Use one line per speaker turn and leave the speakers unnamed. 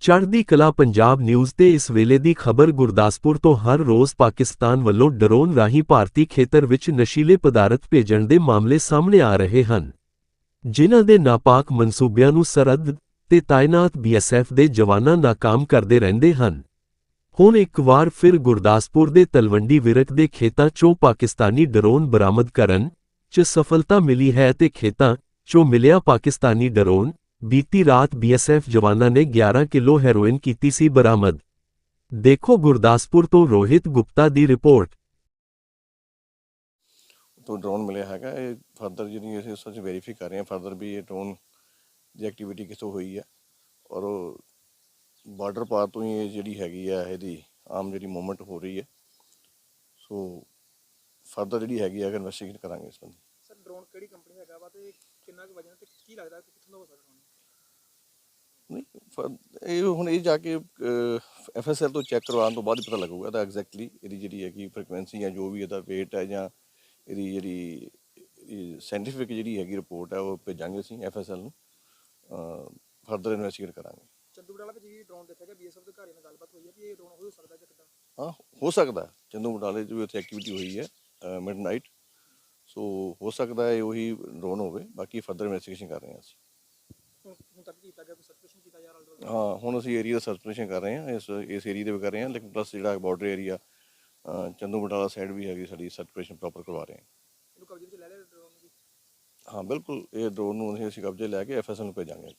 ਚੜ੍ਹਦੀ ਕਲਾ ਪੰਜਾਬ ਨਿਊਜ਼ ਤੇ ਇਸ ਵੇਲੇ ਦੀ ਖਬਰ ਗੁਰਦਾਸਪੁਰ ਤੋਂ ਹਰ ਰੋਜ਼ ਪਾਕਿਸਤਾਨ ਵੱਲੋਂ ਡਰੋਨ ਰਾਹੀਂ ਭਾਰਤੀ ਖੇਤਰ ਵਿੱਚ ਨਸ਼ੀਲੇ ਪਦਾਰਥ ਭੇਜਣ ਦੇ ਮਾਮਲੇ ਸਾਹਮਣੇ ਆ ਰਹੇ ਹਨ। ਜਿਨ੍ਹਾਂ ਦੇ ਨਾਪਾਕ ਮਨਸੂਬਿਆਂ ਨੂੰ ਸਰਹੱਦ ਤੇ ਤਾਇਨਾਤ ਬੀਐਸਐਫ ਦੇ ਜਵਾਨਾਂ ਨਾਕਾਮ ਕਰਦੇ ਰਹਿੰਦੇ ਹਨ। ਹੁਣ ਇੱਕ ਵਾਰ ਫਿਰ ਗੁਰਦਾਸਪੁਰ ਦੇ ਤਲਵੰਡੀ ਵਿਰਕ ਦੇ ਖੇਤਾਂ 'ਚੋਂ ਪਾਕਿਸਤਾਨੀ ਡਰੋਨ ਬਰਾਮਦ ਕਰਨ 'ਚ ਸਫਲਤਾ ਮਿਲੀ ਹੈ ਤੇ ਖੇਤਾਂ 'ਚੋਂ ਮਿਲਿਆ ਪਾਕਿਸਤਾਨੀ ਡਰੋਨ ਬੀਤੀ ਰਾਤ ਬੀਐਸਐਫ ਜਵਾਨਾਂ ਨੇ 11 ਕਿਲੋ ਹੈਰੋਇਨ ਕੀਤੀ ਸੀ ਬਰਾਮਦ। ਦੇਖੋ ਗੁਰਦਾਸਪੁਰ ਤੋਂ ਰੋਹਿਤ ਗੁਪਤਾ ਦੀ ਰਿਪੋਰਟ।
ਤੋਂ ਡਰੋਨ ਮਿਲਿਆ ਹੈਗਾ ਇਹ ਫਰਦਰ ਜਿਹੜੀ ਅਸੀਂ ਉਸ ਵਿੱਚ ਵੈਰੀਫਾਈ ਕਰ ਰਹੇ ਹਾਂ ਫਰਦਰ ਵੀ ਇਹ ਡਰੋਨ ਦੀ ਐਕਟੀਵਿਟੀ ਕਿੱਥੋਂ ਹੋਈ ਹੈ ਔਰ ਬਾਰਡਰ ਪਾਰ ਤੋਂ ਹੀ ਇਹ ਜਿਹੜੀ ਹੈਗੀ ਆ ਇਹਦੀ ਆਮ ਜਿਹੜੀ ਮੂਵਮੈਂਟ ਹੋ ਰਹੀ ਹੈ ਸੋ ਫਰਦਰ ਜਿਹੜੀ ਹੈਗੀ ਆ ਇਨਵੈਸਟੀਗੇਟ ਕਰਾਂਗੇ ਇਸ ਬੰਦੇ।
ਸਰ ਡਰੋਨ ਕਿਹੜੀ ਕੰਪਨੀ ਹੈਗਾ ਵਾ ਤੇ ਕਿੰਨਾ ਕੁ ਵਜਨ ਤੇ ਕੀ ਲੱਗਦਾ ਕਿ ਕਿੱਥੋਂ ਦਾ ਹੋ ਸਕਦਾ
ਨਹੀਂ ਇਹ ਹੁਣ ਇਹ ਜਾ ਕੇ ਐਫਐਸਐਲ ਤੋਂ ਚੈੱਕ ਕਰਵਾਉਣ ਤੋਂ ਬਾਅਦ ਹੀ ਪਤਾ ਲੱਗੂਗਾ ਤਾਂ ਐਗਜ਼ੈਕਟਲੀ ਇਹਦੀ ਜਿਹੜੀ ਹੈਗੀ ਫ੍ਰੀਕੁਐਂਸੀ ਜਾਂ ਜੋ ਵੀ ਇਹਦਾ weight ਹੈ ਜਾਂ ਇਹਦੀ ਜਿਹੜੀ ਸਾਇੰਟੀਫਿਕ ਜਿਹੜੀ ਹੈਗੀ ਰਿਪੋਰਟ ਹੈ ਉਹ ਭੇਜਾਂਗੇ ਅਸੀਂ ਐਫਐਸਐਲ ਨੂੰ ਫਰਦਰ ਇਨਵੈਸਟੀਗੇਟ ਕਰਾਂਗੇ।
ਚੰਦੂਗੜ ਵਾਲਾ ਵਿੱਚ ਜੀ ਡਰੋਨ ਦੇਖਿਆ ਗਿਆ ਬੀਐਸਐਫ ਦੇ ਘਰ ਨਾਲ ਗੱਲਬਾਤ ਹੋਈ ਹੈ ਕਿ ਇਹ ਡਰੋਨ ਹੋ ਸਕਦਾ ਜਾਂ ਕਿੱਦਾਂ?
ਹਾਂ ਹੋ ਸਕਦਾ। ਚੰਦੂ ਬਟਾਲੇ ਵੀ ਉੱਥੇ ਐਕਟੀਵਿਟੀ ਹੋਈ ਹੈ ਮਿਡਨਾਈਟ ਸੋ ਹੋ ਸਕਦਾ ਹੈ ਉਹੀ ਡਰੋਨ ਹੋਵੇ ਬਾਕੀ ਫਰਦਰ ਇਨਵੈਸਟੀਗੇਸ਼ਨ ਕਰ ਰਹੇ ਹਾਂ ਅਸੀਂ।
ਹੁਣ ਹੁਣ ਤੱਕ ਕੀਤਾ ਗਿਆ ਕੋਈ
ਹਾਂ ਹੁਣ ਅਸੀਂ ਏਰੀਆ ਦਾ ਸਰਚੇਸ਼ਨ ਕਰ ਰਹੇ ਹਾਂ ਇਸ ਇਸ ਏਰੀਆ ਦੇ ਵੀ ਕਰ ਰਹੇ ਹਾਂ ਲੇਕਿਨ ਪਲੱਸ ਜਿਹੜਾ border area Chandu Batala side ਵੀ ਹੈਗੀ ਸਾਡੀ ਸਰਕੂਲੇਸ਼ਨ ਪ੍ਰੋਪਰ ਕਰਵਾ ਰਹੇ ਹਾਂ।
ਇਹਨੂੰ ਕਬਜ਼ੇ ਵਿੱਚ ਲੈ ਲਿਆ ਡਰੋਨ ਨੂੰ
ਹਾਂ ਬਿਲਕੁਲ ਇਹ ਡਰੋਨ ਨੂੰ ਅਸੀਂ ਕਬਜ਼ੇ ਲੈ ਕੇ ਐਫਐਸਐਲ ਨੂੰ ਭੇਜਾਂਗੇ।